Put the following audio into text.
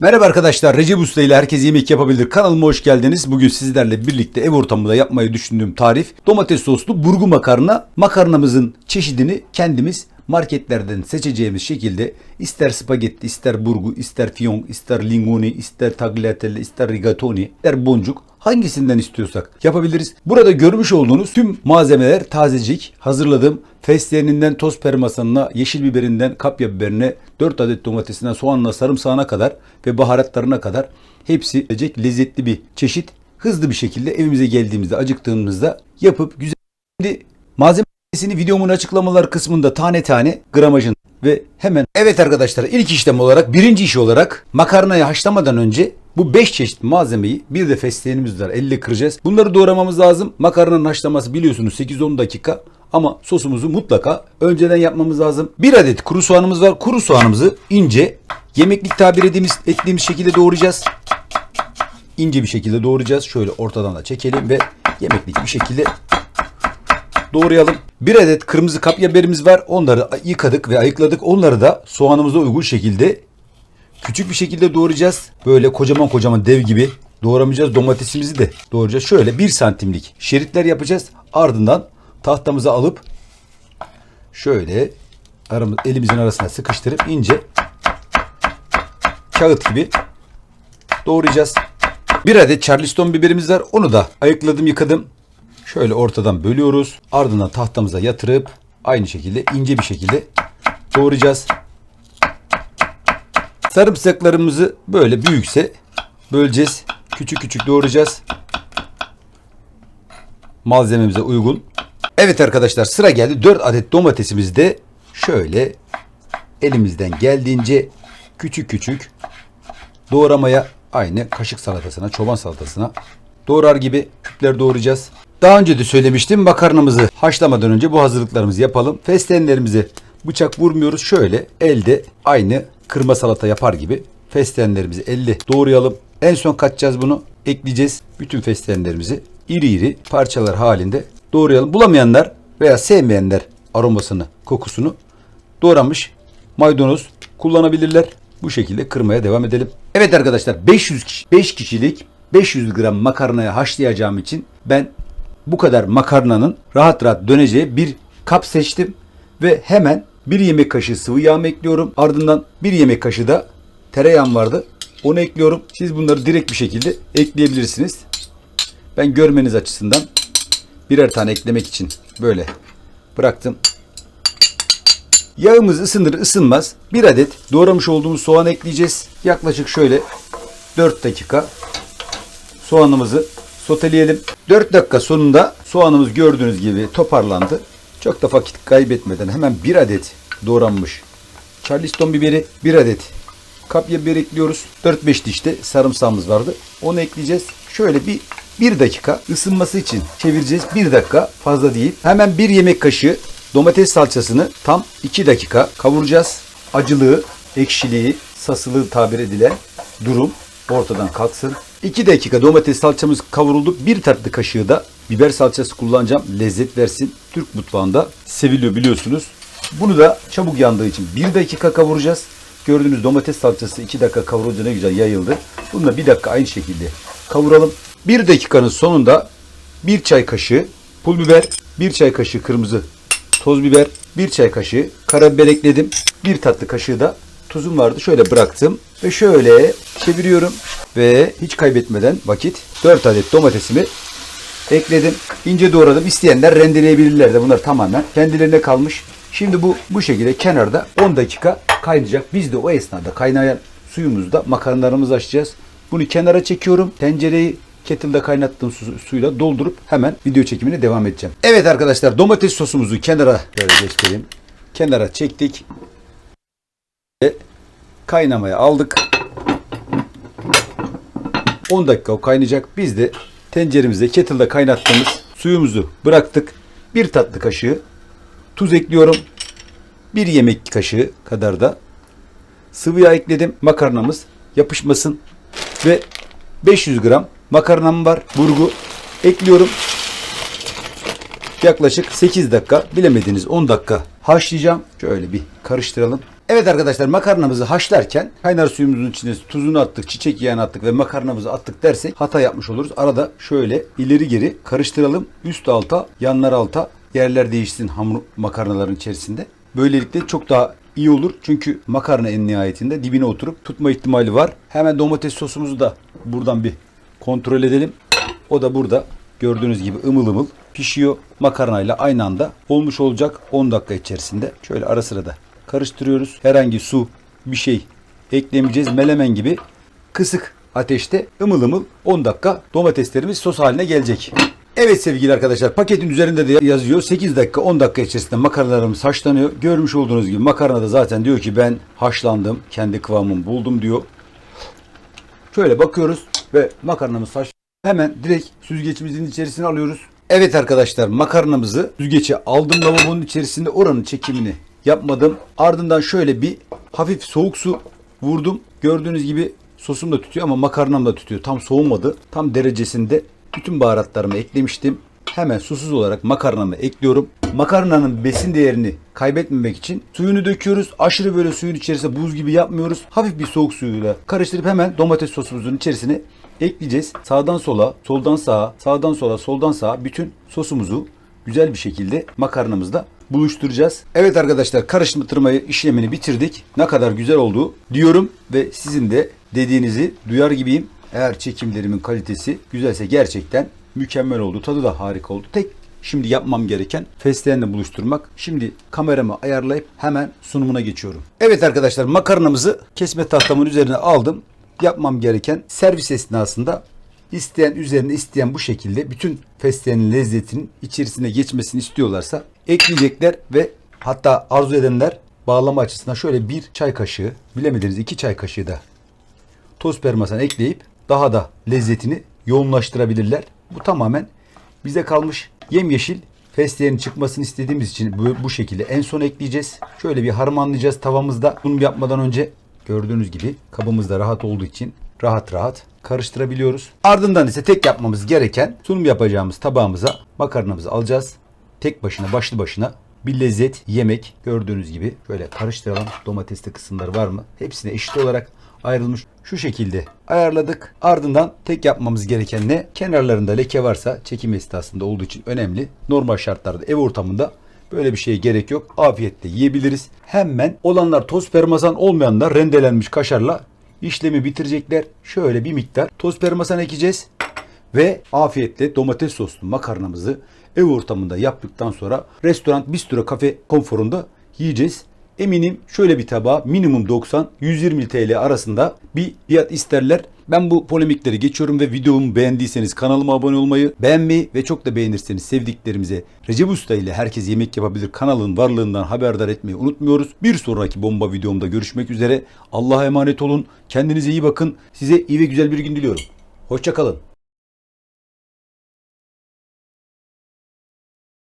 Merhaba arkadaşlar, Recep Usta ile Herkes Yemek Yapabilir kanalıma hoş geldiniz. Bugün sizlerle birlikte ev ortamında yapmayı düşündüğüm tarif domates soslu burgu makarna. Makarnamızın çeşidini kendimiz marketlerden seçeceğimiz şekilde ister spagetti, ister burgu, ister fiyonk, ister linguini, ister tagliatelle, ister rigatoni, ister boncuk hangisinden istiyorsak yapabiliriz. Burada görmüş olduğunuz tüm malzemeler tazecik. Hazırladığım fesleğeninden toz permasanına, yeşil biberinden kapya biberine, 4 adet domatesinden soğanla sarımsağına kadar ve baharatlarına kadar hepsi gelecek lezzetli bir çeşit. Hızlı bir şekilde evimize geldiğimizde, acıktığımızda yapıp güzel Şimdi malzeme listesini videomun açıklamalar kısmında tane tane gramajın ve hemen evet arkadaşlar ilk işlem olarak birinci iş olarak makarnayı haşlamadan önce bu 5 çeşit malzemeyi bir de fesleğenimiz var elle kıracağız. Bunları doğramamız lazım. Makarnanın haşlaması biliyorsunuz 8-10 dakika ama sosumuzu mutlaka önceden yapmamız lazım. Bir adet kuru soğanımız var. Kuru soğanımızı ince yemeklik tabir ettiğimiz, ettiğimiz şekilde doğrayacağız. İnce bir şekilde doğrayacağız. Şöyle ortadan da çekelim ve yemeklik bir şekilde doğrayalım. Bir adet kırmızı kapya biberimiz var. Onları yıkadık ve ayıkladık. Onları da soğanımıza uygun şekilde küçük bir şekilde doğrayacağız. Böyle kocaman kocaman dev gibi doğramayacağız. Domatesimizi de doğrayacağız. Şöyle bir santimlik şeritler yapacağız. Ardından tahtamızı alıp şöyle aramız, elimizin arasına sıkıştırıp ince kağıt gibi doğrayacağız. Bir adet charleston biberimiz var. Onu da ayıkladım yıkadım. Şöyle ortadan bölüyoruz. Ardından tahtamıza yatırıp aynı şekilde ince bir şekilde doğrayacağız. Sarımsaklarımızı böyle büyükse böleceğiz. Küçük küçük doğrayacağız. Malzememize uygun. Evet arkadaşlar sıra geldi. 4 adet domatesimizi de şöyle elimizden geldiğince küçük küçük doğramaya aynı kaşık salatasına, çoban salatasına doğrar gibi küpler doğrayacağız. Daha önce de söylemiştim makarnamızı haşlamadan önce bu hazırlıklarımızı yapalım. Fesleğenlerimizi bıçak vurmuyoruz. Şöyle elde aynı kırma salata yapar gibi fesleğenlerimizi elle doğrayalım. En son katacağız bunu. Ekleyeceğiz. Bütün fesleğenlerimizi iri iri parçalar halinde doğrayalım. Bulamayanlar veya sevmeyenler aromasını, kokusunu doğramış maydanoz kullanabilirler. Bu şekilde kırmaya devam edelim. Evet arkadaşlar 500 kişi, 5 kişilik 500 gram makarnaya haşlayacağım için ben bu kadar makarnanın rahat rahat döneceği bir kap seçtim ve hemen bir yemek kaşığı sıvı yağ ekliyorum. Ardından bir yemek kaşığı da tereyağım vardı. Onu ekliyorum. Siz bunları direkt bir şekilde ekleyebilirsiniz. Ben görmeniz açısından birer tane eklemek için böyle bıraktım. Yağımız ısınır ısınmaz bir adet doğramış olduğumuz soğan ekleyeceğiz. Yaklaşık şöyle 4 dakika soğanımızı soteleyelim. 4 dakika sonunda soğanımız gördüğünüz gibi toparlandı. Çok da vakit kaybetmeden hemen bir adet doğranmış charleston biberi, bir adet kapya biber ekliyoruz. 4-5 diş de sarımsağımız vardı. Onu ekleyeceğiz. Şöyle bir bir dakika ısınması için çevireceğiz. Bir dakika fazla değil. Hemen bir yemek kaşığı domates salçasını tam 2 dakika kavuracağız. Acılığı, ekşiliği, sasılığı tabir edilen durum ortadan kalksın. 2 dakika domates salçamız kavruldu. Bir tatlı kaşığı da biber salçası kullanacağım. Lezzet versin. Türk mutfağında seviliyor biliyorsunuz. Bunu da çabuk yandığı için 1 dakika kavuracağız. Gördüğünüz domates salçası 2 dakika kavrulunca ne güzel yayıldı. Bunu da 1 dakika aynı şekilde kavuralım. 1 dakikanın sonunda 1 çay kaşığı pul biber, 1 çay kaşığı kırmızı toz biber, 1 çay kaşığı karabiber ekledim. 1 tatlı kaşığı da tuzum vardı. Şöyle bıraktım ve şöyle çeviriyorum ve hiç kaybetmeden vakit 4 adet domatesimi ekledim. İnce doğradım. İsteyenler rendeleyebilirler de bunlar tamamen kendilerine kalmış. Şimdi bu bu şekilde kenarda 10 dakika kaynayacak. Biz de o esnada kaynayan suyumuzda makarnalarımızı açacağız. Bunu kenara çekiyorum. Tencereyi kettle'da kaynattığım su, suyla doldurup hemen video çekimine devam edeceğim. Evet arkadaşlar domates sosumuzu kenara böyle göstereyim. Kenara çektik. Ve kaynamaya aldık. 10 dakika o kaynayacak. Biz de tenceremizde kettle'da kaynattığımız suyumuzu bıraktık. Bir tatlı kaşığı tuz ekliyorum. Bir yemek kaşığı kadar da sıvı yağ ekledim. Makarnamız yapışmasın. Ve 500 gram makarnam var. Burgu ekliyorum. Yaklaşık 8 dakika bilemediniz 10 dakika haşlayacağım. Şöyle bir karıştıralım. Evet arkadaşlar makarnamızı haşlarken kaynar suyumuzun içine tuzunu attık, çiçek yağını attık ve makarnamızı attık dersek hata yapmış oluruz. Arada şöyle ileri geri karıştıralım. Üst alta, yanlar alta yerler değişsin hamur makarnaların içerisinde. Böylelikle çok daha iyi olur. Çünkü makarna en nihayetinde dibine oturup tutma ihtimali var. Hemen domates sosumuzu da buradan bir kontrol edelim. O da burada gördüğünüz gibi ımıl ımıl pişiyor. Makarnayla aynı anda olmuş olacak 10 dakika içerisinde. Şöyle ara sıra da karıştırıyoruz. Herhangi su bir şey eklemeyeceğiz. Melemen gibi kısık ateşte ımıl ımıl 10 dakika domateslerimiz sos haline gelecek. Evet sevgili arkadaşlar paketin üzerinde de yazıyor 8 dakika 10 dakika içerisinde makarnalarımız haşlanıyor. Görmüş olduğunuz gibi makarna da zaten diyor ki ben haşlandım kendi kıvamımı buldum diyor. Şöyle bakıyoruz ve makarnamız haş. Hemen direkt süzgecimizin içerisine alıyoruz. Evet arkadaşlar makarnamızı süzgece aldım lavabonun içerisinde oranın çekimini yapmadım. Ardından şöyle bir hafif soğuk su vurdum. Gördüğünüz gibi sosum da tutuyor ama makarnam da tutuyor. Tam soğumadı. Tam derecesinde bütün baharatlarımı eklemiştim. Hemen susuz olarak makarnamı ekliyorum. Makarnanın besin değerini kaybetmemek için suyunu döküyoruz. Aşırı böyle suyun içerisinde buz gibi yapmıyoruz. Hafif bir soğuk suyuyla karıştırıp hemen domates sosumuzun içerisine ekleyeceğiz. Sağdan sola, soldan sağa, sağdan sola, soldan sağa bütün sosumuzu güzel bir şekilde makarnamızda buluşturacağız. Evet arkadaşlar karıştırmayı işlemini bitirdik. Ne kadar güzel oldu diyorum ve sizin de dediğinizi duyar gibiyim. Eğer çekimlerimin kalitesi güzelse gerçekten mükemmel oldu. Tadı da harika oldu. Tek şimdi yapmam gereken fesleğenle buluşturmak. Şimdi kameramı ayarlayıp hemen sunumuna geçiyorum. Evet arkadaşlar makarnamızı kesme tahtamın üzerine aldım. Yapmam gereken servis esnasında isteyen üzerine isteyen bu şekilde bütün fesleğenin lezzetinin içerisine geçmesini istiyorlarsa ekleyecekler ve hatta arzu edenler bağlama açısından şöyle bir çay kaşığı bilemediniz iki çay kaşığı da toz parmesan ekleyip daha da lezzetini yoğunlaştırabilirler. Bu tamamen bize kalmış yemyeşil fesleğenin çıkmasını istediğimiz için bu, bu şekilde en son ekleyeceğiz. Şöyle bir harmanlayacağız tavamızda. Sunum yapmadan önce gördüğünüz gibi kabımızda rahat olduğu için rahat rahat karıştırabiliyoruz. Ardından ise tek yapmamız gereken sunum yapacağımız tabağımıza makarnamızı alacağız. Tek başına başlı başına bir lezzet yemek gördüğünüz gibi şöyle karıştıralım. Domatesli kısımları var mı? Hepsine eşit olarak ayrılmış. Şu şekilde ayarladık. Ardından tek yapmamız gereken ne? Kenarlarında leke varsa çekim esnasında olduğu için önemli. Normal şartlarda ev ortamında böyle bir şeye gerek yok. Afiyetle yiyebiliriz. Hemen olanlar toz parmesan olmayanlar rendelenmiş kaşarla işlemi bitirecekler. Şöyle bir miktar toz parmesan ekeceğiz ve afiyetle domates soslu makarnamızı ev ortamında yaptıktan sonra restoran, bistro, kafe konforunda yiyeceğiz. Eminim şöyle bir tabağa minimum 90-120 TL arasında bir fiyat isterler. Ben bu polemikleri geçiyorum ve videomu beğendiyseniz kanalıma abone olmayı, beğenmeyi ve çok da beğenirseniz sevdiklerimize Recep Usta ile Herkes Yemek Yapabilir kanalın varlığından haberdar etmeyi unutmuyoruz. Bir sonraki bomba videomda görüşmek üzere. Allah'a emanet olun. Kendinize iyi bakın. Size iyi ve güzel bir gün diliyorum. Hoşçakalın.